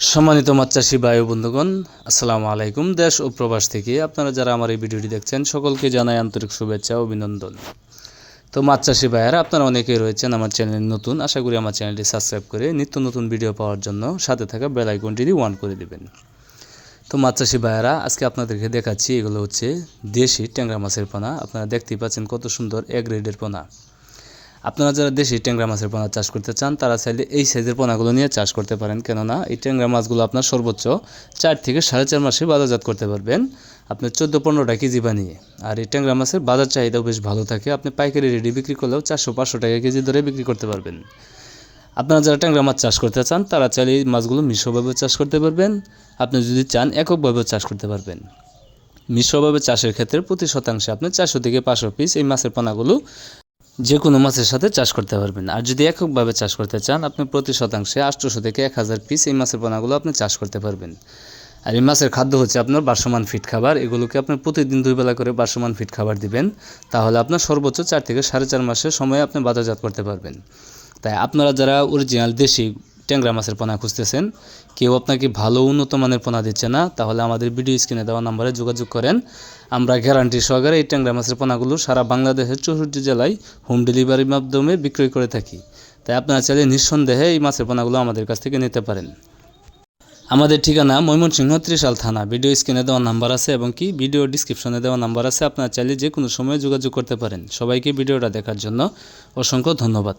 সম্মানিত মাছ চাষি বায়ু বন্ধুগণ, আসসালামু আলাইকুম। দেশ ও প্রবাস থেকে আপনারা যারা আমার এই ভিডিওটি দেখছেন, সকলকে জানাই আন্তরিক শুভেচ্ছা ও অভিনন্দন। তো মাছ চাষি ভাইয়ারা, আপনারা অনেকেই রয়েছেন আমার চ্যানেল নতুন। আশা করি আমার চ্যানেলটি সাবস্ক্রাইব করে নিত্য নতুন ভিডিও পাওয়ার জন্য সাথে থাকা বেল আইকনটি ওয়ান করে দিবেন। তো মাছ চাষি ভাইয়ারা, আজকে আপনাদেরকে দেখাচ্ছি, এগুলো হচ্ছে দেশি ট্যাংরা মাছের পোনা। আপনারা দেখতেই পাচ্ছেন কত সুন্দর এক গ্রেডের পোনা। আপনারা যারা দেশি ট্যাংরা মাছের পোনা চাষ করতে চান, তারা চাইলে এই সাইজের পোনাগুলো নিয়ে চাষ করতে পারেন। কেননা এই ট্যাংরা মাছগুলো আপনার সর্বোচ্চ চার থেকে সাড়ে চার মাসে বাজারজাত করতে পারবেন। আপনি চোদ্দ পনেরোটা কেজি বানিয়ে। আর এই ট্যাংরা মাছের বাজার চাহিদাও বেশ ভালো থাকে। আপনি পাইকারি রেডি বিক্রি করলেও চারশো পাঁচশো টাকা কেজি ধরে বিক্রি করতে পারবেন। আপনারা যারা ট্যাংরা মাছ চাষ করতে চান, তারা চাইলে এই মাছগুলো মিশ্রভাবে চাষ করতে পারবেন। আপনি যদি চান এককভাবেও চাষ করতে পারবেন। মিশ্রভাবে চাষের ক্ষেত্রে প্রতি শতাংশে আপনি চারশো থেকে পাঁচশো পিস এই মাছের পোনাগুলো যে কোনো মাছের সাথে চাষ করতে পারবেন। আর যদি এককভাবে চাষ করতে চান, আপনি প্রতি শতাংশে আটশোশো থেকে এক হাজার পিস এই মাছের পোনাগুলো আপনি চাষ করতে পারবেন। আর এই মাছের খাদ্য হচ্ছে আপনার বাসমান ফিট খাবার। এগুলোকে আপনি প্রতিদিন দুই বেলা করে বাসমান ফিট খাবার দিবেন। তাহলে আপনার সর্বোচ্চ চার থেকে সাড়ে চার মাসের সময় আপনি বাজারজাত করতে পারবেন। তাই আপনারা যারা অরিজিনাল দেশি ট্যাংরা মাছের পোনা খুঁজতেছেন। কেউ আপনাকে ভালো উন্নত মানের পোনা দিচ্ছে না, তাহলে আমাদের ভিডিও স্ক্রিনে দেওয়া নাম্বারে যোগাযোগ করেন। আমরা গ্যারান্টি সহকারে এই ট্যাংরা মাছের পোনাগুলো সারা বাংলাদেশের চৌষট্টি জেলায় হোম ডেলিভারির মাধ্যমে বিক্রয় করে থাকি। তাই আপনারা চাইলে নিঃসন্দেহে এই মাছের পোনাগুলো আমাদের কাছ থেকে নিতে পারেন। আমাদের ঠিকানা ময়মনসিংহ ত্রিশাল থানা। ভিডিও স্ক্রিনে দেওয়া নাম্বার আছে এবং কি ভিডিও ডিসক্রিপশনে দেওয়া নাম্বার আছে। আপনারা চাইলে যে কোনো সময় যোগাযোগ করতে পারেন। সবাইকে ভিডিওটা দেখার জন্য অসংখ্য ধন্যবাদ।